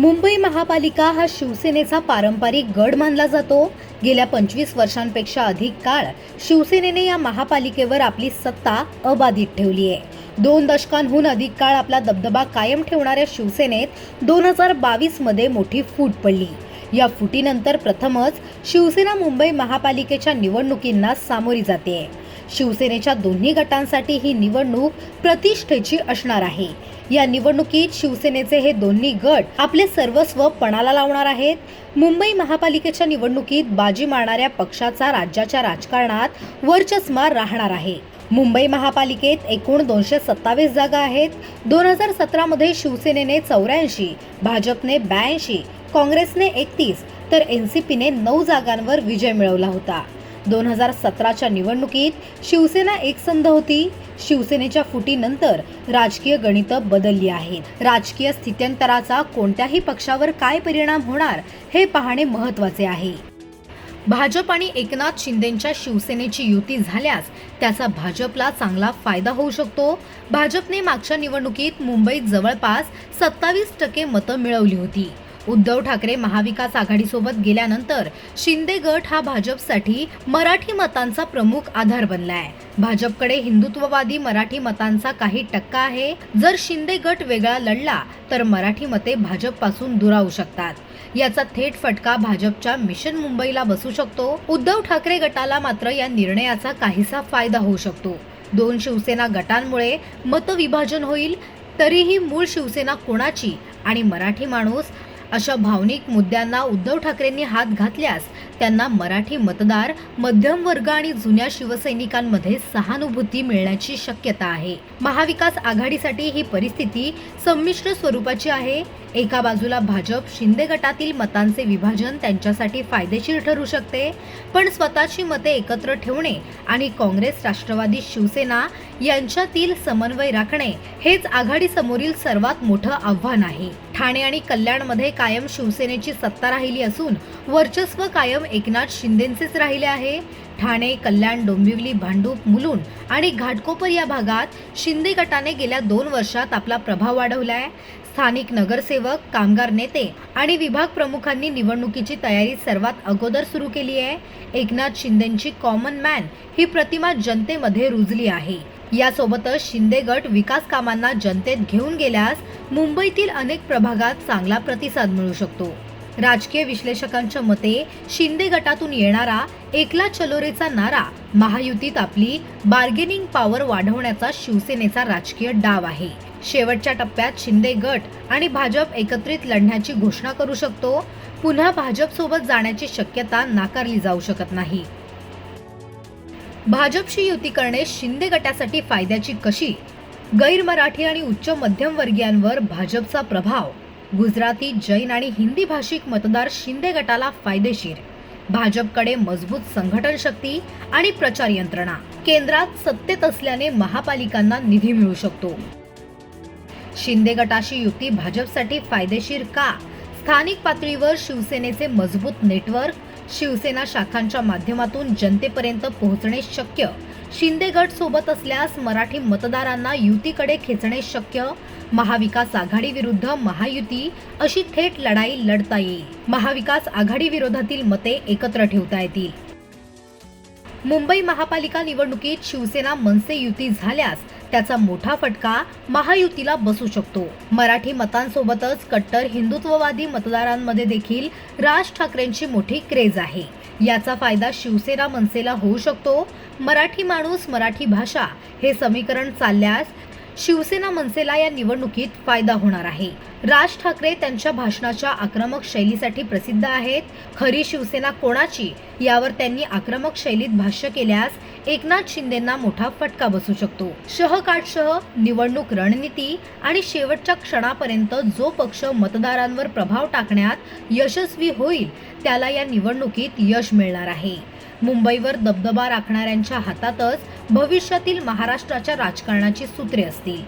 मुंबई महापालिका हा शिवसेनेचा पारंपरिक गड मानला जातो. गेल्या पंचवीस वर्षांपेक्षा अधिक काळ शिवसेनेने या महापालिकेवर आपली सत्ता अबाधित ठेवली आहे. दोन दशकांहून अधिक काळ आपला दबदबा कायम ठेवणाऱ्या शिवसेनेत दोन हजार बावीसमध्ये मोठी फूट पडली. या फुटीनंतर प्रथमच शिवसेना मुंबई महापालिकेच्या निवडणुकींना सामोरी जाते. शिवसेनेच्या दोन्ही गटांसाठी ही निवडणूक प्रतिष्ठेची असणार आहे. या निवडणुकीत शिवसेनेचे हे दोन्ही गट आपले सर्वस्व पणाला लावणार आहेत. मुंबई महापालिकेच्या निवडणुकीत बाजी मारणाऱ्या पक्षाचा राज्याच्या राजकारणात वर्चस्मा राहणार आहे. मुंबई महापालिकेत एकूण दोनशे सत्तावीस जागा आहेत. दोन हजार सतरामध्ये शिवसेनेने चौऱ्याऐंशी भाजपने ब्याऐंशी काँग्रेसने एकतीस तर एन सी पीने नऊ जागांवर विजय मिळवला होता. दोन हजार सतराच्या निवडणुकीत शिवसेना एकसंध होती. शिवसेनेच्या फुटीनंतर राजकीय गणितं बदलली आहेत. राजकीय स्थित्यंतराचा कोणत्याही पक्षावर काय परिणाम होणार हे पाहणे महत्त्वाचे आहे. भाजप आणि एकनाथ शिंदेंच्या शिवसेनेची युती झाल्यास त्याचा भाजपला चांगला फायदा होऊ शकतो. भाजपने मागच्या निवडणुकीत मुंबईत जवळपास सत्तावीस टक्के मतं मिळवली होती. उद्धव ठाकरे महाविकास आघाडीसोबत गेल्यानंतर शिंदे गट हा भाजपसाठी मराठी मतांचा प्रमुख आधार बनलाय. भाजपकडे हिंदुत्ववादी मराठी मतांचा काही टक्का आहे. जर शिंदे गट वेगळा लढला तर मराठी मते भाजपपासून दुरावू शकतात. याचा थेट फटका भाजपच्या मिशन मुंबईला बसू शकतो. उद्धव ठाकरे गटाला मात्र या निर्णयाचा काहीसा फायदा होऊ शकतो. दोन शिवसेना गटांमुळे मतविभाजन होईल तरीही मूळ शिवसेना कोणाची आणि मराठी माणूस अशा भावनिक मुद्द्यांना उद्धव ठाकरेंनी हात घातल्यास त्यांना मराठी मतदार मध्यम वर्ग आणि जुन्या शिवसैनिकांमध्ये सहानुभूती मिळण्याची शक्यता आहे. महाविकास आघाडीसाठी ही परिस्थिती संमिश्र स्वरूपाची आहे. एका बाजूला भाजप शिंदे गटातील मतांचे विभाजन त्यांच्यासाठी फायदेशीर ठरू शकते. पण स्वतःची मते एकत्र ठेवणे आणि काँग्रेस राष्ट्रवादी शिवसेना यांच्यातील समन्वय राखणे हेच आघाडीसमोरील सर्वात मोठं आव्हान आहे. ठाणे आणि कल्याणमध्ये कायम शिवसेनेची सत्ता राहिली असून वर्चस्व कायम एकनाथ शिंदेंचेच राहिले आहे. ठाणे कल्याण डोंबिवली भांडूप मुलुंड आणि घाटकोपर या भागात शिंदे गटाने गेल्या दोन वर्षात आपला प्रभाव वाढवलाय. स्थानिक नगरसेवक कामगार नेते आणि विभाग प्रमुखांनी निवडणुकीची तयारी सर्वात अगोदर सुरू केली आहे. एकनाथ शिंदेची कॉमन मॅन ही प्रतिमा जनतेमध्ये रुजली आहे. यासोबतच शिंदे गट विकास कामांना जनतेत घेऊन गेल्यास मुंबईतील अनेक प्रभागात चांगला प्रतिसाद मिळू शकतो. राजकीय विश्लेषकांच्या मते शिंदे गटातून येणारा एकला चलोरेचा नारा महायुतीत आपली बार्गेनिंग पॉवर वाढवण्याचा शिवसेनेचा राजकीय डाव आहे. शेवटच्या टप्प्यात शिंदे गट आणि भाजप एकत्रित लढण्याची घोषणा करू शकतो. पुन्हा भाजप सोबत जाण्याची शक्यता नाकारली जाऊ शकत नाही. भाजपशी युती करणे शिंदे गटासाठी फायद्याची कशी? गैर मराठी आणि उच्च मध्यमवर्गीयांवर भाजपचा प्रभाव. गुजराती जैन आणि हिंदी भाषिक मतदार शिंदे गटाला फायदेशीर. भाजपकडे मजबूत संघटन शक्ती आणि प्रचार यंत्रणा. केंद्रात सत्तेत असल्याने महापालिकांना निधी मिळू शकतो. शिंदे गटाशी युती भाजपसाठी फायदेशीर का? स्थानिक पातळीवर शिवसेनेचे मजबूत नेटवर्क शिवसेना शाखांच्या माध्यमातून जनतेपर्यंत पोहोचणे शक्य. शिंदे गट सोबत असल्यास मराठी मतदारांना युतीकडे खेचणे शक्य. महाविकास आघाडी विरुद्ध महायुती अशी थेट लढाई लढता येईल. महाविकास आघाडी विरोधातील मते एकत्र ठेवता येतील. मुंबई महापालिका निवडणुकीत शिवसेना मनसे युती झाल्यास त्याचा मोठा फटका महायुतीला बसू शकतो. मराठी मतांसोबतच कट्टर हिंदुत्ववादी मतदारांमध्ये देखील राज ठाकरेंची मोठी क्रेज आहे. याचा फायदा शिवसेना मनसेला होऊ शकतो. मराठी माणूस मराठी भाषा हे समीकरण चालल्यास शिवसेना मनसेला या निवडणुकीत फायदा होणार आहे. राज ठाकरे त्यांच्या भाषणाच्या आक्रमक शैलीसाठी प्रसिद्ध आहेत. खरी शिवसेना कोणाची? यावर त्यांनी आक्रमक शैलीत भाष्य केल्यास एकनाथ शिंदेंना मोठा फटका बसू शकतो. शहकाटसह निवडणूक रणनीती आणि शेवटच्या क्षणापर्यंत जो पक्ष मतदारांवर प्रभाव टाकण्यात यशस्वी होईल त्याला या निवडणुकीत यश मिळणार आहे. मुंबईवर दबदबा राखणाऱ्यांच्या हातातच भविष्यातील महाराष्ट्राच्या राजकारणाची सूत्रे असतील.